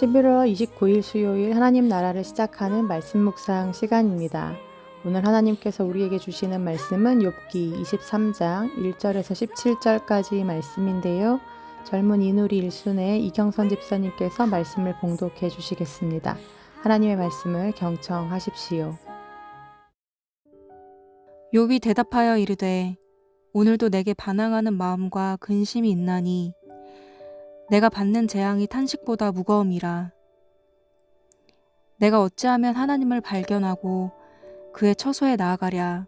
11월 29일 수요일 하나님 나라를 시작하는 말씀 묵상 시간입니다. 오늘 하나님께서 우리에게 주시는 말씀은 욥기 23장 1절에서 17절까지 말씀인데요. 젊은 이누리 일순의 이경선 집사님께서 말씀을 봉독해 주시겠습니다. 하나님의 말씀을 경청하십시오. 욥이 대답하여 이르되 오늘도 내게 반항하는 마음과 근심이 있나니 내가 받는 재앙이 탄식보다 무거움이라 내가 어찌하면 하나님을 발견하고 그의 처소에 나아가랴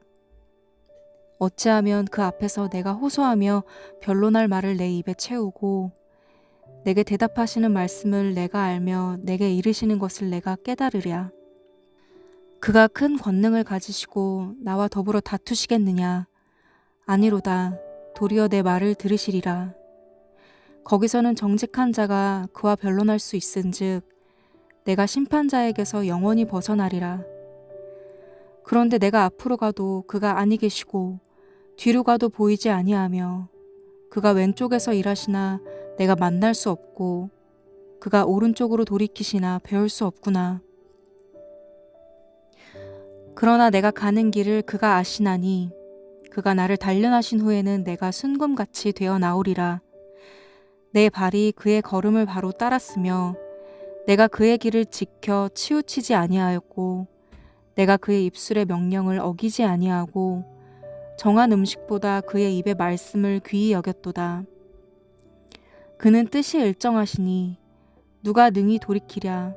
어찌하면 그 앞에서 내가 호소하며 변론할 말을 내 입에 채우고 내게 대답하시는 말씀을 내가 알며 내게 이르시는 것을 내가 깨달으랴 그가 큰 권능을 가지시고 나와 더불어 다투시겠느냐? 아니로다. 도리어 내 말을 들으시리라. 거기서는 정직한 자가 그와 변론할 수 있은즉 내가 심판자에게서 영원히 벗어나리라. 그런데 내가 앞으로 가도 그가 아니 계시고 뒤로 가도 보이지 아니하며 그가 왼쪽에서 일하시나 내가 만날 수 없고 그가 오른쪽으로 돌이키시나 배울 수 없구나. 그러나 내가 가는 길을 그가 아시나니 그가 나를 단련하신 후에는 내가 순금같이 되어 나오리라. 내 발이 그의 걸음을 바로 따랐으며 내가 그의 길을 지켜 치우치지 아니하였고 내가 그의 입술의 명령을 어기지 아니하고 정한 음식보다 그의 입의 말씀을 귀히 여겼도다. 그는 뜻이 일정하시니 누가 능히 돌이키랴.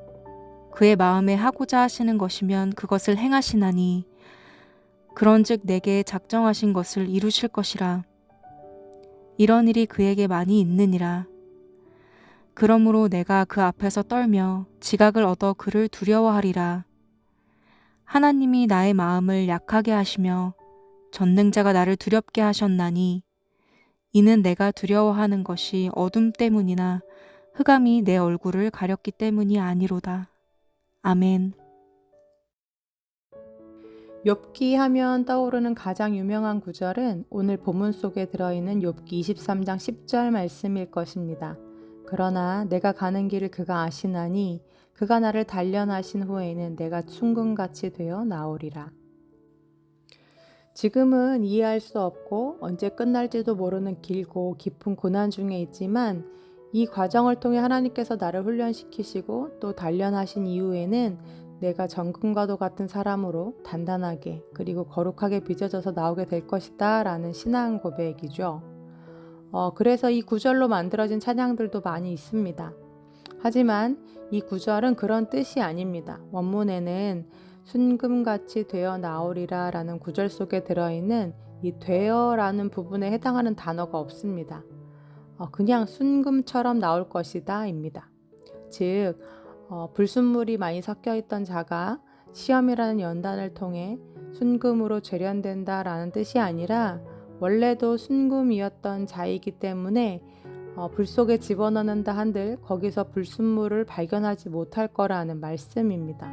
그의 마음에 하고자 하시는 것이면 그것을 행하시나니 그런즉 내게 작정하신 것을 이루실 것이라 이런 일이 그에게 많이 있느니라 그러므로 내가 그 앞에서 떨며 지각을 얻어 그를 두려워하리라 하나님이 나의 마음을 약하게 하시며 전능자가 나를 두렵게 하셨나니 이는 내가 두려워하는 것이 어둠 때문이나 흑암이 내 얼굴을 가렸기 때문이 아니로다. 아멘. 욥기 하면 떠오르는 가장 유명한 구절은 오늘 본문 속에 들어있는 욥기 23장 10절 말씀일 것입니다. 그러나 내가 가는 길을 그가 아시나니 그가 나를 단련하신 후에는 내가 충금같이 되어 나오리라. 지금은 이해할 수 없고 언제 끝날지도 모르는 길고 깊은 고난 중에 있지만 이 과정을 통해 하나님께서 나를 훈련시키시고 또 단련하신 이후에는 내가 정금과도 같은 사람으로 단단하게 그리고 거룩하게 빚어져서 나오게 될 것이다 라는 신앙 고백이죠. 어, 그래서 이 구절로 만들어진 찬양들도 많이 있습니다. 하지만 이 구절은 그런 뜻이 아닙니다. 원문에는 순금같이 되어 나오리라 라는 구절 속에 들어있는 이 되어 라는 부분에 해당하는 단어가 없습니다. 어, 그냥 순금처럼 나올 것이다 입니다. 즉 어, 불순물이 많이 섞여 있던 자가 시험이라는 연단을 통해 순금으로 재련된다라는 뜻이 아니라 원래도 순금이었던 자이기 때문에 어, 불 속에 집어넣는다 한들 거기서 불순물을 발견하지 못할 거라는 말씀입니다.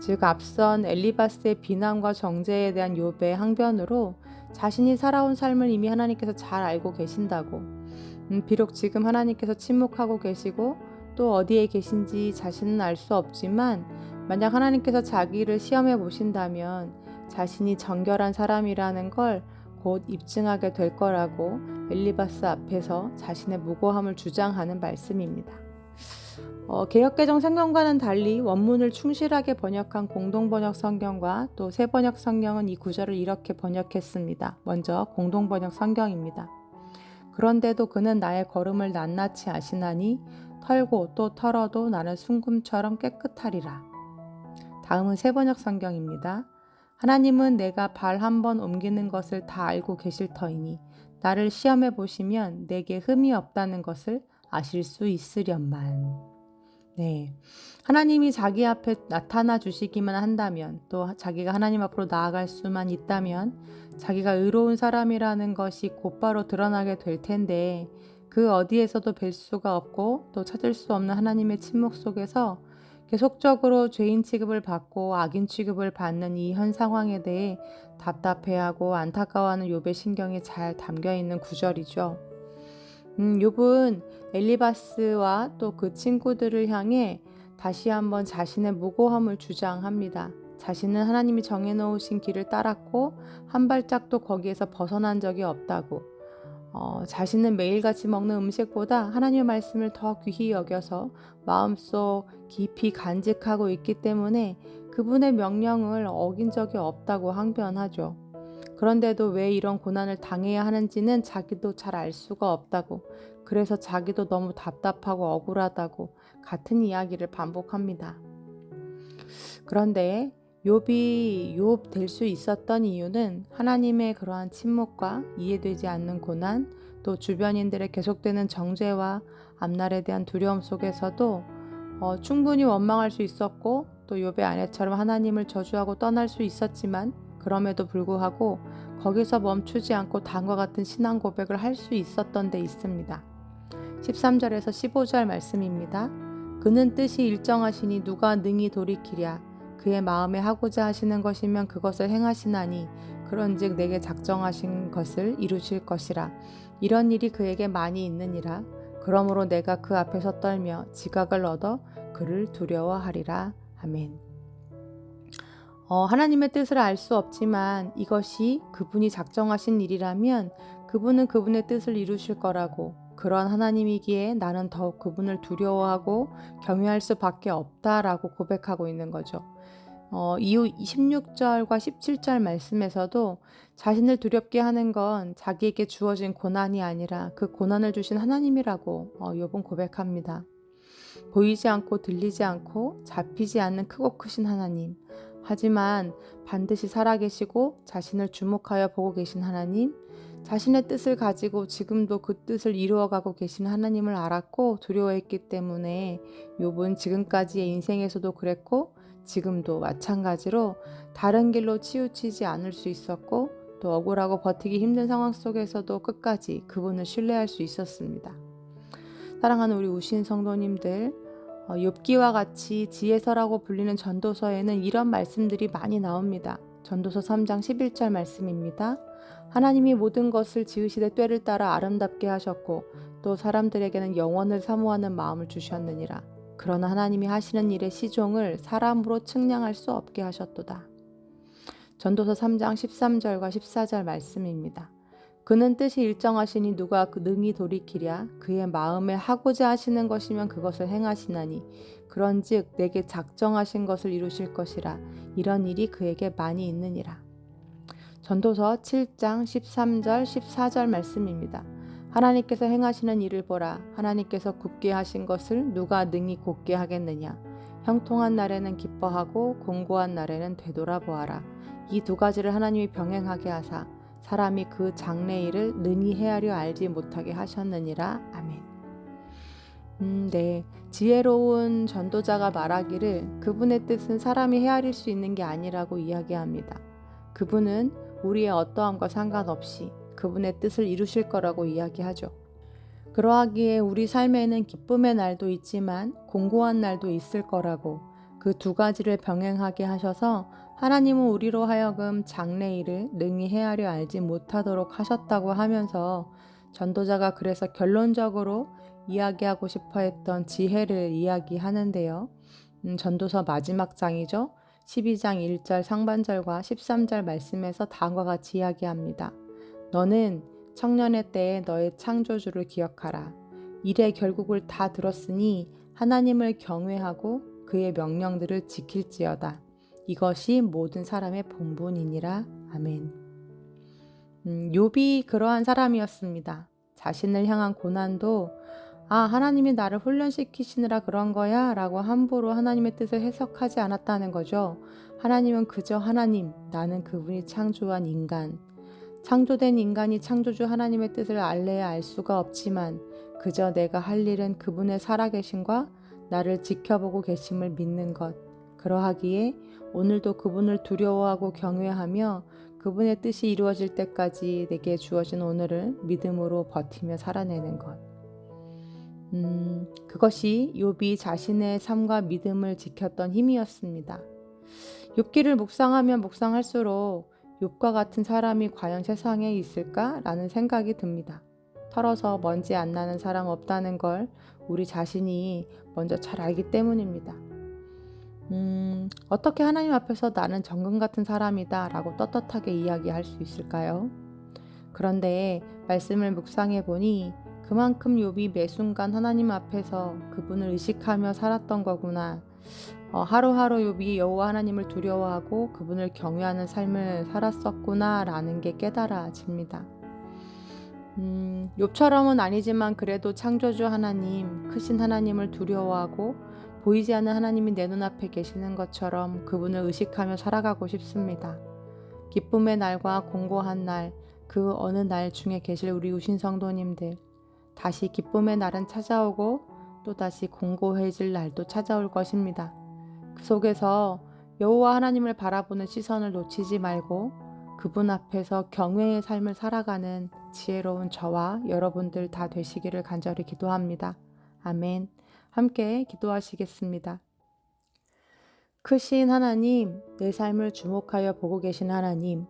즉 앞선 엘리바스의 비난과 정죄에 대한 욥의 항변으로 자신이 살아온 삶을 이미 하나님께서 잘 알고 계신다고 음, 비록 지금 하나님께서 침묵하고 계시고 또 어디에 계신지 자신은 알 수 없지만 만약 하나님께서 자기를 시험해 보신다면 자신이 정결한 사람이라는 걸 곧 입증하게 될 거라고 엘리바스 앞에서 자신의 무고함을 주장하는 말씀입니다. 어, 개혁개정 성경과는 달리 원문을 충실하게 번역한 공동번역 성경과 또 새번역 성경은 이 구절을 이렇게 번역했습니다. 먼저 공동번역 성경입니다. 그런데도 그는 나의 걸음을 낱낱이 아시나니 털고 또 털어도 나는 순금처럼 깨끗하리라. 다음은 세번역 성경입니다. 하나님은 내가 발 한 번 옮기는 것을 다 알고 계실 터이니 나를 시험해 보시면 내게 흠이 없다는 것을 아실 수 있으련만. 네. 하나님이 자기 앞에 나타나 주시기만 한다면 또 자기가 하나님 앞으로 나아갈 수만 있다면 자기가 의로운 사람이라는 것이 곧바로 드러나게 될 텐데 그 어디에서도 뵐 수가 없고 또 찾을 수 없는 하나님의 침묵 속에서 계속적으로 죄인 취급을 받고 악인 취급을 받는 이 현 상황에 대해 답답해하고 안타까워하는 욥의 신경이 잘 담겨 있는 구절이죠. 음, 욥은 엘리바스와 또 그 친구들을 향해 다시 한번 자신의 무고함을 주장합니다. 자신은 하나님이 정해놓으신 길을 따랐고 한 발짝도 거기에서 벗어난 적이 없다고. 어, 자신은 매일같이 먹는 음식보다 하나님의 말씀을 더 귀히 여겨서 마음속 깊이 간직하고 있기 때문에 그분의 명령을 어긴 적이 없다고 항변하죠. 그런데도 왜 이런 고난을 당해야 하는지는 자기도 잘 알 수가 없다고. 그래서 자기도 너무 답답하고 억울하다고 같은 이야기를 반복합니다. 그런데 욥이 욥 될 수 있었던 이유는 하나님의 그러한 침묵과 이해되지 않는 고난, 또 주변인들의 계속되는 정죄와 앞날에 대한 두려움 속에서도 어, 충분히 원망할 수 있었고 또 욥의 아내처럼 하나님을 저주하고 떠날 수 있었지만 그럼에도 불구하고 거기서 멈추지 않고 다음과 같은 신앙 고백을 할 수 있었던 데 있습니다. 13절에서 15절 말씀입니다. 그는 뜻이 일정하시니 누가 능히 돌이키랴 그의 마음에 하고자 하시는 것이면 그것을 행하시나니 그런즉 내게 작정하신 것을 이루실 것이라 이런 일이 그에게 많이 있느니라 그러므로 내가 그 앞에서 떨며 지각을 얻어 그를 두려워하리라 아멘. 어, 하나님의 뜻을 알 수 없지만 이것이 그분이 작정하신 일이라면 그분은 그분의 뜻을 이루실 거라고 그런 하나님이기에 나는 더욱 그분을 두려워하고 경외할 수밖에 없다라고 고백하고 있는 거죠. 어, 이후 16절과 17절 말씀에서도 자신을 두렵게 하는 건 자기에게 주어진 고난이 아니라 그 고난을 주신 하나님이라고 어, 욥은 고백합니다. 보이지 않고 들리지 않고 잡히지 않는 크고 크신 하나님. 하지만 반드시 살아계시고 자신을 주목하여 보고 계신 하나님, 자신의 뜻을 가지고 지금도 그 뜻을 이루어가고 계신 하나님을 알았고 두려워했기 때문에 욥은 지금까지의 인생에서도 그랬고 지금도 마찬가지로 다른 길로 치우치지 않을 수 있었고 또 억울하고 버티기 힘든 상황 속에서도 끝까지 그분을 신뢰할 수 있었습니다. 사랑하는 우리 우신 성도님들, 어, 욥기와 같이 지혜서라고 불리는 전도서에는 이런 말씀들이 많이 나옵니다. 전도서 3장 11절 말씀입니다. 하나님이 모든 것을 지으시되 때를 따라 아름답게 하셨고 또 사람들에게는 영원을 사모하는 마음을 주셨느니라. 그러나 하나님이 하시는 일의 시종을 사람으로 측량할 수 없게 하셨도다. 전도서 3장 13절과 14절 말씀입니다. 그는 뜻이 일정하시니 누가 그 능히 돌이키랴 그의 마음에 하고자 하시는 것이면 그것을 행하시나니 그런즉 내게 작정하신 것을 이루실 것이라 이런 일이 그에게 많이 있느니라. 전도서 7장 13절 14절 말씀입니다. 하나님께서 행하시는 일을 보라 하나님께서 굽게 하신 것을 누가 능히 곧게 하겠느냐 형통한 날에는 기뻐하고 공고한 날에는 되돌아보아라 이 두 가지를 하나님이 병행하게 하사 사람이 그 장래 일을 능히 헤아려 알지 못하게 하셨느니라. 아멘. 음, 네. 지혜로운 전도자가 말하기를 그분의 뜻은 사람이 헤아릴 수 있는 게 아니라고 이야기합니다. 그분은 우리의 어떠함과 상관없이 그분의 뜻을 이루실 거라고 이야기하죠. 그러하기에 우리 삶에는 기쁨의 날도 있지만 공고한 날도 있을 거라고 그 두 가지를 병행하게 하셔서 하나님은 우리로 하여금 장래 일을 능히 헤아려 알지 못하도록 하셨다고 하면서 전도자가 그래서 결론적으로 이야기하고 싶어 했던 지혜를 이야기하는데요. 음, 전도서 마지막 장이죠. 12장 1절 상반절과 13절 말씀에서 다음과 같이 이야기합니다. 너는 청년의 때에 너의 창조주를 기억하라. 일의 결국을 다 들었으니 하나님을 경외하고 그의 명령들을 지킬지어다. 이것이 모든 사람의 본분이니라. 아멘. 음, 욥이 그러한 사람이었습니다. 자신을 향한 고난도 아, 하나님이 나를 훈련시키시느라 그런 거야 라고 함부로 하나님의 뜻을 해석하지 않았다는 거죠. 하나님은 그저 하나님, 나는 그분이 창조한 인간. 창조된 인간이 창조주 하나님의 뜻을 알래야 알 수가 없지만 그저 내가 할 일은 그분의 살아계심과 나를 지켜보고 계심을 믿는 것. 그러하기에 오늘도 그분을 두려워하고 경외하며 그분의 뜻이 이루어질 때까지 내게 주어진 오늘을 믿음으로 버티며 살아내는 것. 음, 그것이 욥이 자신의 삶과 믿음을 지켰던 힘이었습니다. 욥기를 묵상하면 묵상할수록 욥과 같은 사람이 과연 세상에 있을까라는 생각이 듭니다. 털어서 먼지 안 나는 사람 없다는 걸 우리 자신이 먼저 잘 알기 때문입니다. 음, 어떻게 하나님 앞에서 나는 정금 같은 사람이다 라고 떳떳하게 이야기할 수 있을까요? 그런데 말씀을 묵상해 보니 그만큼 욥이 매 순간 하나님 앞에서 그분을 의식하며 살았던 거구나. 어, 하루하루 욥이 여호와 하나님을 두려워하고 그분을 경외하는 삶을 살았었구나라는 게 깨달아집니다. 음, 욥처럼은 아니지만 그래도 창조주 하나님, 크신 하나님을 두려워하고 보이지 않는 하나님이 내 눈앞에 계시는 것처럼 그분을 의식하며 살아가고 싶습니다. 기쁨의 날과 공고한 날, 그 어느 날 중에 계실 우리 우신 성도님들, 다시 기쁨의 날은 찾아오고 또 다시 공고해질 날도 찾아올 것입니다. 그 속에서 여호와 하나님을 바라보는 시선을 놓치지 말고 그분 앞에서 경외의 삶을 살아가는 지혜로운 저와 여러분들 다 되시기를 간절히 기도합니다. 아멘. 함께 기도하시겠습니다. 크신 하나님, 내 삶을 주목하여 보고 계신 하나님,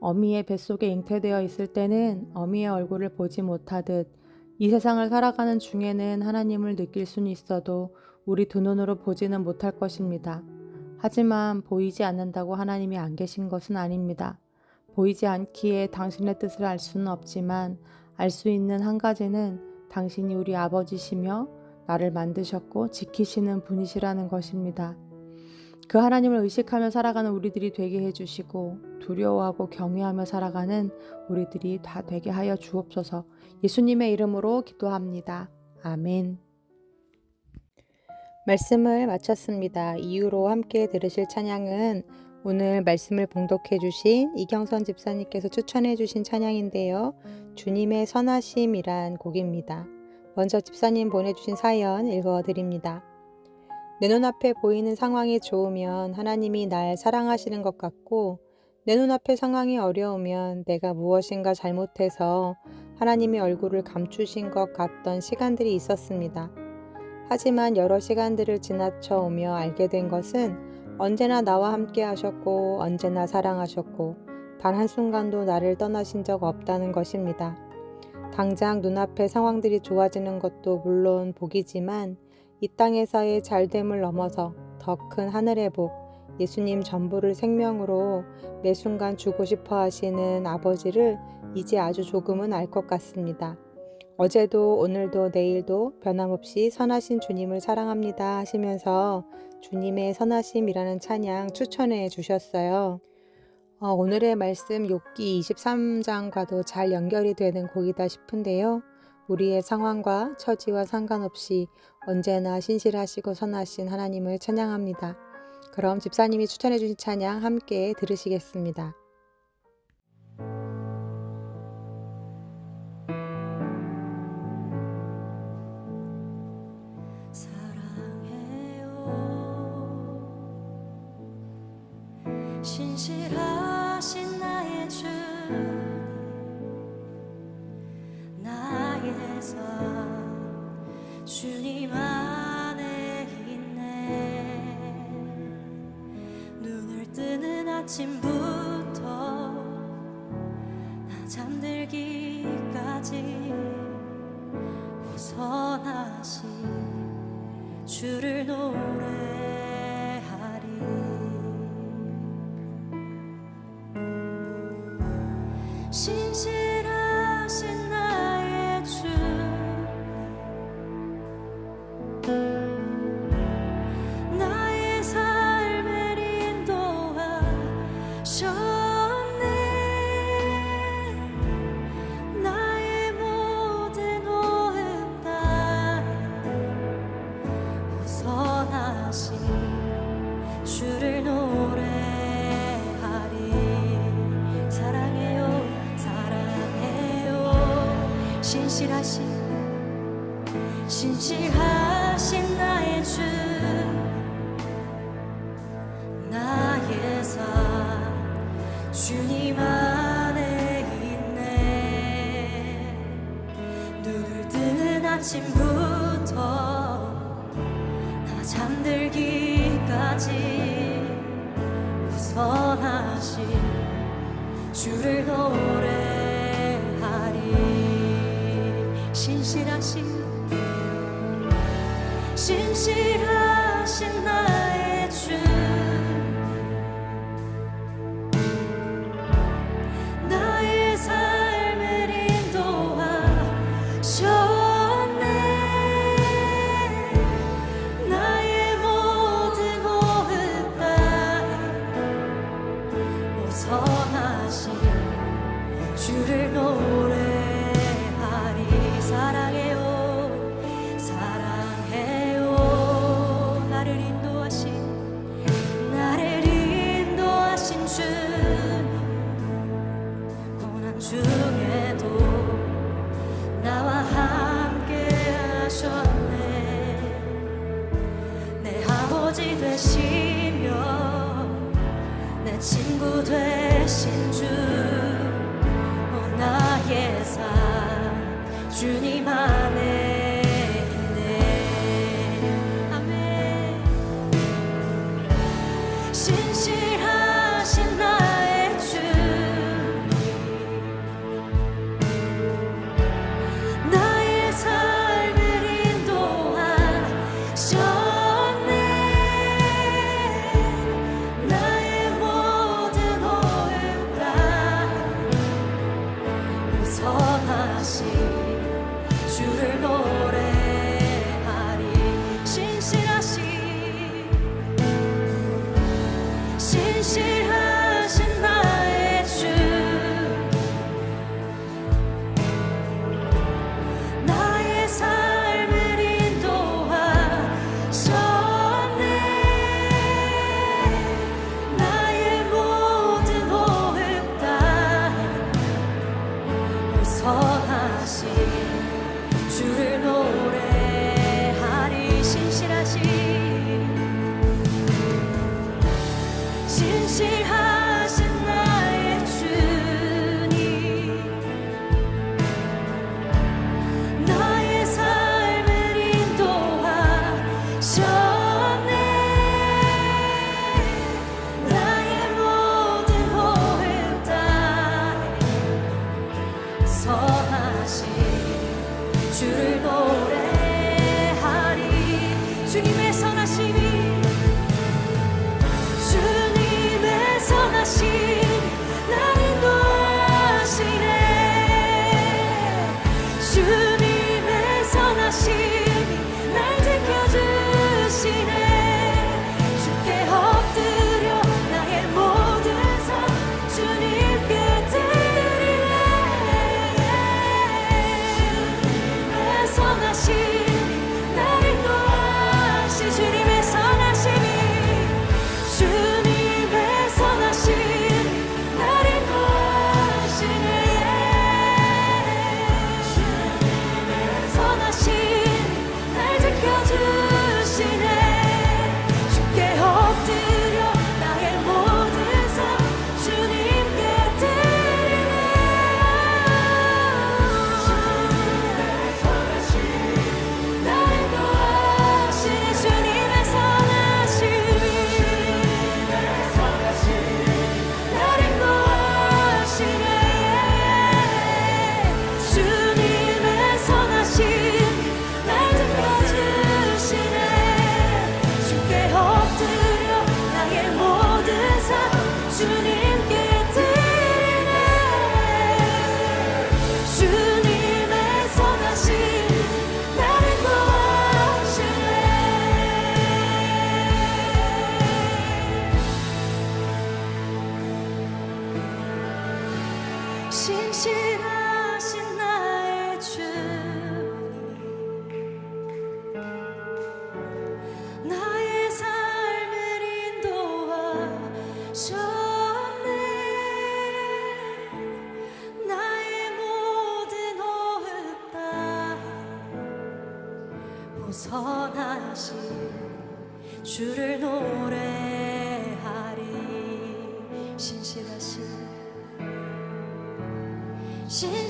어미의 뱃속에 잉태되어 있을 때는 어미의 얼굴을 보지 못하듯 이 세상을 살아가는 중에는 하나님을 느낄 수는 있어도 우리 두 눈으로 보지는 못할 것입니다. 하지만 보이지 않는다고 하나님이 안 계신 것은 아닙니다. 보이지 않기에 당신의 뜻을 알 수는 없지만 알 수 있는 한 가지는 당신이 우리 아버지시며 나를 만드셨고 지키시는 분이시라는 것입니다. 그 하나님을 의식하며 살아가는 우리들이 되게 해주시고 두려워하고 경외하며 살아가는 우리들이 다 되게 하여 주옵소서 예수님의 이름으로 기도합니다. 아멘. 말씀을 마쳤습니다. 이후로 함께 들으실 찬양은 오늘 말씀을 봉독해 주신 이경선 집사님께서 추천해 주신 찬양인데요. 주님의 선하심이란 곡입니다. 먼저 집사님 보내주신 사연 읽어 드립니다. 내 눈앞에 보이는 상황이 좋으면 하나님이 날 사랑하시는 것 같고 내 눈앞에 상황이 어려우면 내가 무엇인가 잘못해서 하나님의 얼굴을 감추신 것 같던 시간들이 있었습니다. 하지만 여러 시간들을 지나쳐 오며 알게 된 것은 언제나 나와 함께 하셨고 언제나 사랑하셨고 단 한순간도 나를 떠나신 적 없다는 것입니다. 당장 눈앞의 상황들이 좋아지는 것도 물론 복이지만 이 땅에서의 잘됨을 넘어서 더 큰 하늘의 복, 예수님 전부를 생명으로 매 순간 주고 싶어 하시는 아버지를 이제 아주 조금은 알 것 같습니다. 어제도 오늘도 내일도 변함없이 선하신 주님을 사랑합니다 하시면서 주님의 선하심이라는 찬양 추천해 주셨어요. 어, 오늘의 말씀 욥기 23장과도 잘 연결이 되는 곡이다 싶은데요. 우리의 상황과 처지와 상관없이 언제나 신실하시고 선하신 하나님을 찬양합니다. 그럼 집사님이 추천해 주신 찬양 함께 들으시겠습니다. 신실하신 나의 주님 나의 삶 주님 안에 있네. 눈을 뜨는 아침부터 나 잠들기까지 선하신 주를 노래 신실하신 신실하신 나의 주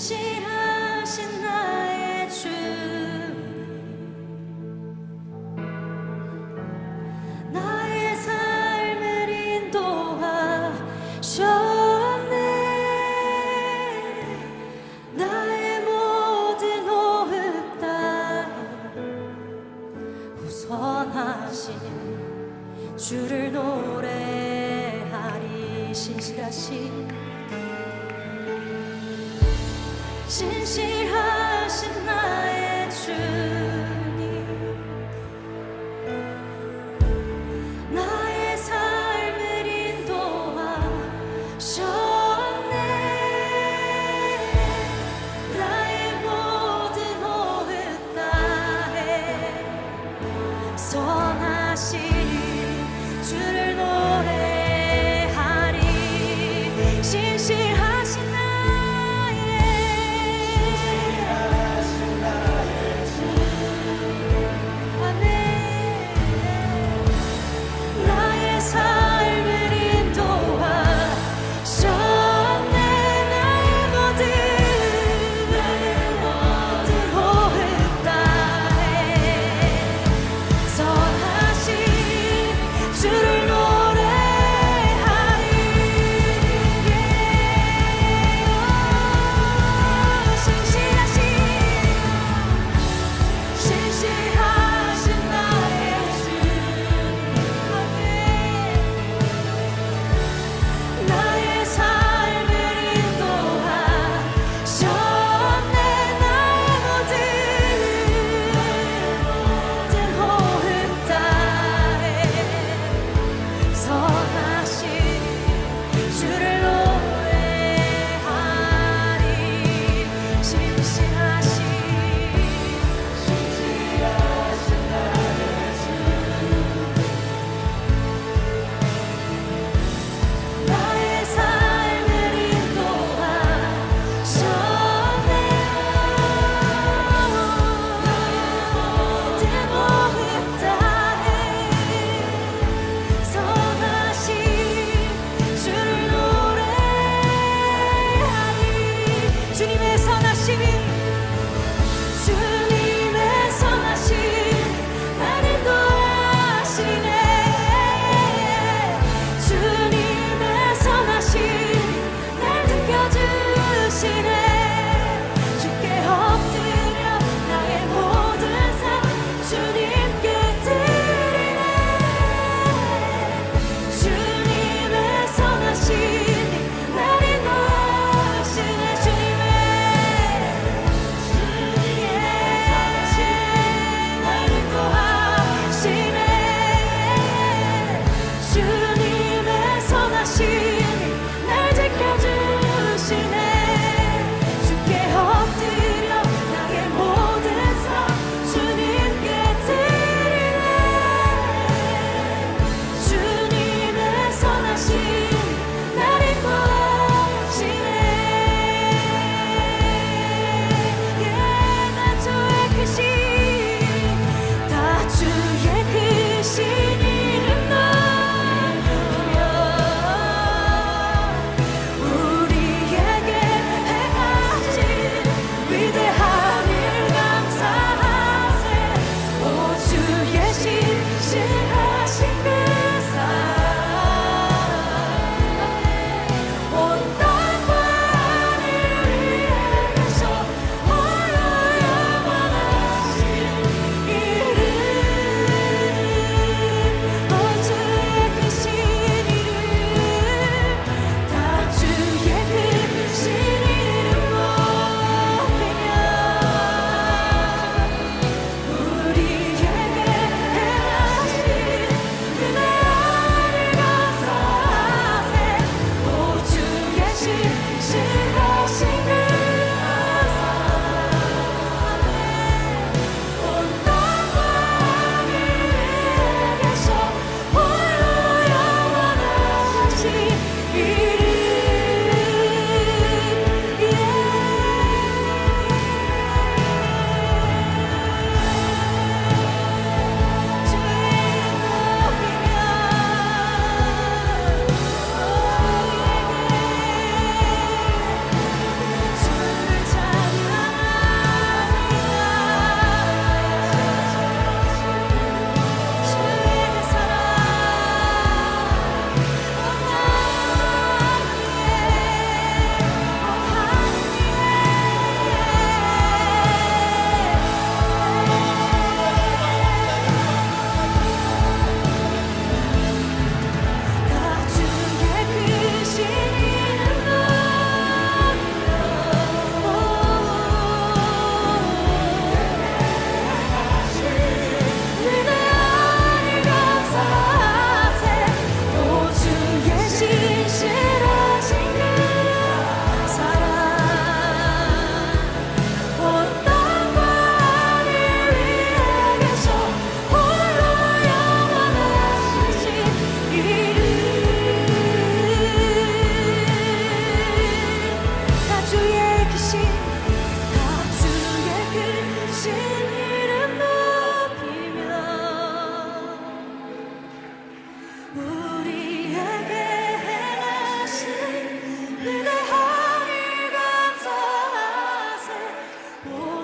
실하신 나의 주. 나의 삶을 인도하셨네. 나의 모든 호흡 다 우선하신 주를 노래하리. 신실하신 신실하신 나의 주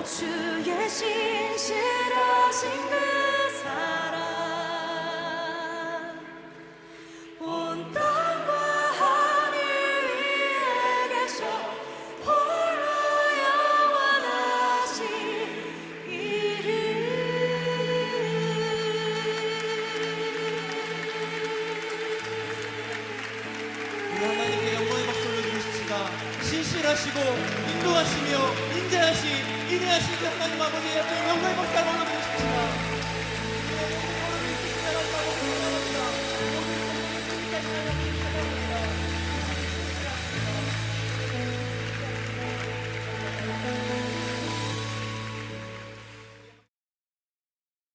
주의 신실하신 그